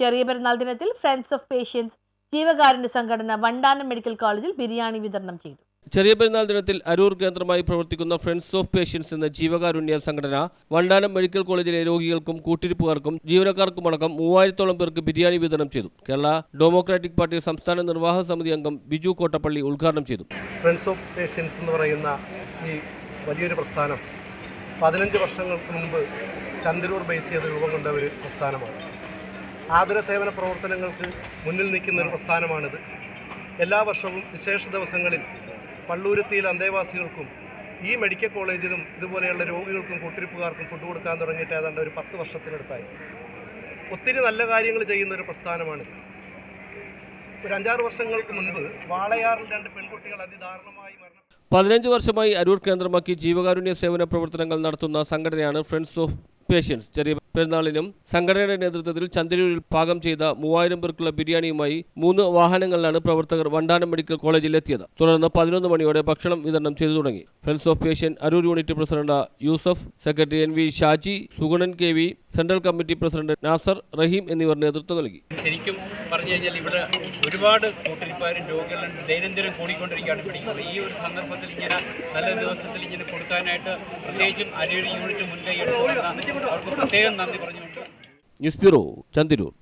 ചെറിയ പെരുന്നാൾ ദിനത്തിൽ ഫ്രണ്ട്സ് ഓഫ് പേഷ്യൻസ് ജീവകാരുണ്യ സംഘടന വണ്ടാനം മെഡിക്കൽ കോളേജിൽ ബിരിയാണി വിതരണം ചെയ്തു. ചെറിയ പെരുന്നാൾ ദിനത്തിൽ അരൂർ കേന്ദ്രമായി പ്രവർത്തിക്കുന്ന ഫ്രണ്ട്സ് ഓഫ് പേഷ്യൻസ് എന്ന ജീവകാരുണ്യ സംഘടന വണ്ടാനം മെഡിക്കൽ കോളേജിലെ രോഗികൾക്കും കൂട്ടിരിപ്പുകാർക്കും ജീവനക്കാർക്കുമടക്കം മൂവായിരത്തോളം പേർക്ക് ബിരിയാണി വിതരണം ചെയ്തു. കേരള ഡെമോക്രാറ്റിക് പാർട്ടി സംസ്ഥാന നിർവാഹക സമിതി അംഗം ബിജു കോട്ടപ്പള്ളി ഉദ്ഘാടനം ചെയ്തു. ഫ്രണ്ട്സ് ഓഫ് പേഷ്യൻസ് എന്ന് പറയുന്ന ഈ വലിയൊരു പ്രസ്ഥാനം പതിനഞ്ച് വർഷങ്ങൾക്ക് മുമ്പ് ചന്ദ്രൂർ ബേസ് ചെയ്ത് രൂപം കൊണ്ട ഒരു പ്രസ്ഥാനമാണ്. ആതുര സേവന പ്രവർത്തനങ്ങൾക്ക് മുന്നിൽ നിൽക്കുന്ന ഒരു പ്രസ്ഥാനമാണിത്. എല്ലാ വർഷവും വിശേഷ ദിവസങ്ങളിൽ പള്ളൂരുത്തിയിൽ അന്തേവാസികൾക്കും ഈ മെഡിക്കൽ കോളേജിലും ഇതുപോലെയുള്ള രോഗികൾക്കും കൂട്ടിരിപ്പുകാർക്കും ഫുഡ് കൊടുക്കാൻ തുടങ്ങിയിട്ട് ഏതാണ്ട് ഒരു പത്ത് വർഷത്തിനടുത്തായി. ഒത്തിരി നല്ല കാര്യങ്ങൾ ചെയ്യുന്ന ഒരു പ്രസ്ഥാനമാണ്. ഒരു അഞ്ചാറ് വർഷങ്ങൾക്ക് മുൻപ് വാളയാറിൽ രണ്ട് പെൺകുട്ടികൾ അതിദാരുണമായി പതിനഞ്ച് വർഷമായി അരൂർ കേന്ദ്രമാക്കി ജീവകാരുണ്യ സേവന പ്രവർത്തനങ്ങൾ നടത്തുന്ന സംഘടനയാണ് ഫ്രണ്ട്സ് ഓഫ് പേഷ്യൻസ് ചെറിയ പെരുന്നാളിനും സംഘടനയുടെ നേതൃത്വത്തിൽ ചന്ദ്രൂരിൽ പാകം ചെയ്ത മൂവായിരം പേർക്കുള്ള ബിരിയാണിയുമായി മൂന്ന് വാഹനങ്ങളിലാണ് പ്രവർത്തകർ വണ്ടാനം മെഡിക്കൽ കോളേജിൽ എത്തിയത് തുടർന്ന് പതിനൊന്ന് മണിയോടെ ഭക്ഷണം വിതരണം ചെയ്തു തുടങ്ങി. Friends of patient Aroor unit president Yusuf secretary N V Shaji Sugunan K V central committee president Nasar Rahim എന്നിവർ നേതൃത്വം നൽകി. ശരിക്കും പറഞ്ഞു കഴിഞ്ഞാൽ ഇവിടെ ഒരുപാട് കൂട്ടിരിപ്പാരും രോഗികളും ദൈനംദിനം കൂടിക്കൊണ്ടിരിക്കുകയാണ്. പിടിക്കുന്നത് ഈ ഒരു സന്ദർഭത്തിൽ ഇങ്ങനെ നല്ല ദിവസത്തിൽ ഇങ്ങനെ കൊടുക്കാനായിട്ട് പ്രത്യേകിച്ചും അരിയൊരു യൂണിറ്റ് മുൻകൈ അവർക്ക് പ്രത്യേകം നന്ദി പറഞ്ഞുകൊണ്ട് ന്യൂസ് ബ്യൂറോ ചന്ദിരൂർ.